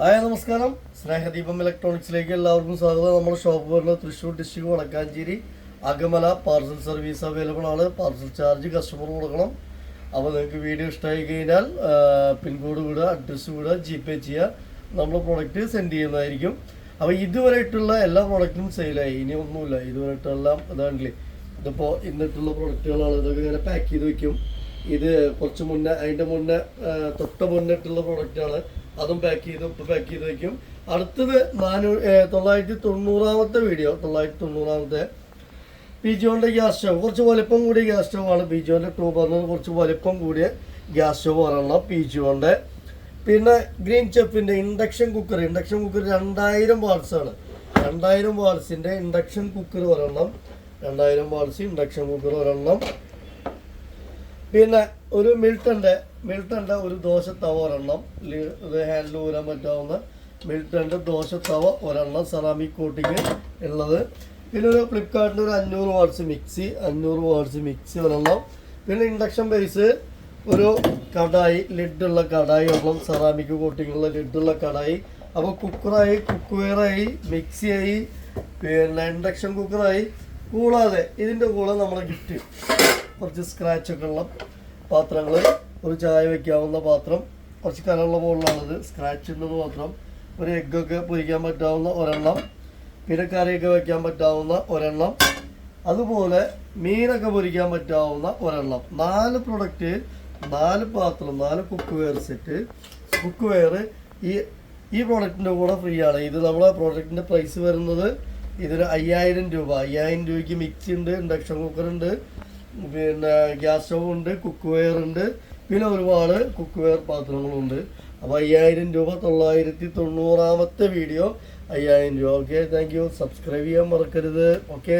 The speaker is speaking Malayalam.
ഹായ് നമസ്കാരം. സ്നേഹദീപം ഇലക്ട്രോണിക്സിലേക്ക് എല്ലാവർക്കും സ്വാഗതം. നമ്മുടെ ഷോപ്പ് വരുന്നത് Thrissur district Vadakkanchery. Akamala parcel service available ആണ്. പാർസൽ ചാർജ് കസ്റ്റമർ കൊടുക്കണം. അപ്പോൾ നിങ്ങൾക്ക് വീഡിയോ ഇഷ്ടമായി കഴിഞ്ഞാൽ പിൻകോഡ് വിടുക അഡ്രസ്സ് വിടുക ജി പേ ചെയ്യുക. നമ്മൾ പ്രോഡക്റ്റ് സെൻഡ് ചെയ്യുന്നതായിരിക്കും. അപ്പോൾ ഇതുവരെയായിട്ടുള്ള എല്ലാ പ്രോഡക്റ്റും സെയിലായി ഇനി ഒന്നുമില്ല. ഇതുവരെയായിട്ടെല്ലാം ഇതാണല്ലേ. ഇതിപ്പോൾ ഇന്നിട്ടുള്ള പ്രോഡക്റ്റുകളാണ് ഇതൊക്കെ ഇങ്ങനെ പാക്ക് ചെയ്ത് വെക്കും. ഇത് കുറച്ച് മുന്നേ അതിന്റെ മുന്നേ തൊട്ട് മുന്നിട്ടുള്ള പ്രോഡക്റ്റാണ് അതും പാക്ക് ചെയ്ത് ഇപ്പം പാക്ക് ചെയ്ത് വെക്കും. അടുത്തത് നാനൂ തൊള്ളായിരത്തി തൊണ്ണൂറാമത്തെ വീഡിയോ തൊള്ളായിരത്തി തൊണ്ണൂറാമത്തെ പിജോന്റെ ഗ്യാസ് സ്റ്റവ് കുറച്ച് വലിപ്പം കൂടിയ ഗ്യാസ് സ്റ്റവാണ് പിജോന്റെ ടൂ പറഞ്ഞത്. കുറച്ച് വലിപ്പം കൂടിയ ഗ്യാസ് സ്റ്റവ് ഒരെണ്ണം പിജോന്റെ പിന്നെ ഗ്രീൻ ചെപ്പിന്റെ ഇൻഡക്ഷൻ കുക്കർ ഇൻഡക്ഷൻ കുക്കർ രണ്ടായിരം വാട്സാണ് രണ്ടായിരം വാട്സിന്റെ ഇൻഡക്ഷൻ കുക്കർ ഒരെണ്ണം. രണ്ടായിരം വാട്സ് ഇൻഡക്ഷൻ കുക്കർ ഒരെണ്ണം. പിന്നെ ഒരു മിൽട്ടന്റെ മിൽട്ടന്റെ ഒരു ദോശത്തവ ഒരെണ്ണം ലി- ഇത് ഹാൻഡിൽ ഊരാൻ പറ്റാവുന്ന ദോശ തവ ഒരെണ്ണം സെറാമിക് കോട്ടിങ് ഉള്ളത്. പിന്നെ ഒരു ഫ്ലിപ്കാർട്ടിന്റെ ഒരു അഞ്ഞൂറ് വാട്ട്സ് മിക്സി അഞ്ഞൂറ് വാട്ട്സ് മിക്സി ഒരെണ്ണം. പിന്നെ ഇൻഡക്ഷൻ ബേസ് ഒരു കടായി ലിഡുള്ള കടായി ഒരെണ്ണം സെറാമിക് കോട്ടിങ്ങുള്ള ലിഡുള്ള കടായി. അപ്പോൾ കുക്കറായി കുക്കുവെയറായി മിക്സിയായി പിന്നെ ഇൻഡക്ഷൻ കുക്കറായി കൂടാതെ ഇതിന്റെ കൂടെ നമ്മളെ ഗിഫ്റ്റ് കുറച്ച് സ്ക്രാച്ചൊക്കെ ഉള്ള പാത്രങ്ങൾ ഒരു ചായ വെക്കാവുന്ന പാത്രം കുറച്ച് കനമുള്ള ബോളിലാണിത് സ്ക്രാച്ച് ഉള്ളത് മാത്രം ഒരു എഗ്ഗൊക്കെ പൊരിക്കാൻ പറ്റാവുന്ന ഒരെണ്ണം പിന്നെ കറിയൊക്കെ വെക്കാൻ പറ്റാവുന്ന ഒരെണ്ണം അതുപോലെ മീനൊക്കെ പൊരിക്കാൻ പറ്റാവുന്ന ഒരെണ്ണം. നാല് പ്രൊഡക്റ്റ് നാല് പാത്രം നാല് cookware set cookware ഈ ഈ പ്രോഡക്റ്റിന്റെ കൂടെ ഫ്രീ ആണ്. ഇത് നമ്മളെ പ്രോഡക്റ്റിന്റെ പ്രൈസ് വരുന്നത് ഇതിന് അയ്യായിരം രൂപ. അയ്യായിരം രൂപയ്ക്ക് മിക്സി ഉണ്ട് ഇൻഡക്ഷൻ കുക്കറുണ്ട് പിന്നെ ഗ്യാസ് സ്റ്റവ് ഉണ്ട് കുക്ക് വെയർ ഉണ്ട് പിന്നെ ഒരുപാട് കുക്ക് വെയർ പാത്രങ്ങളുണ്ട്. അപ്പോൾ അയ്യായിരം രൂപ തൊള്ളായിരത്തി തൊണ്ണൂറാമത്തെ വീഡിയോ അയ്യായിരം രൂപ. ഓക്കെ താങ്ക് യു സബ്സ്ക്രൈബ് ചെയ്യാൻ മറക്കരുത്. ഓക്കെ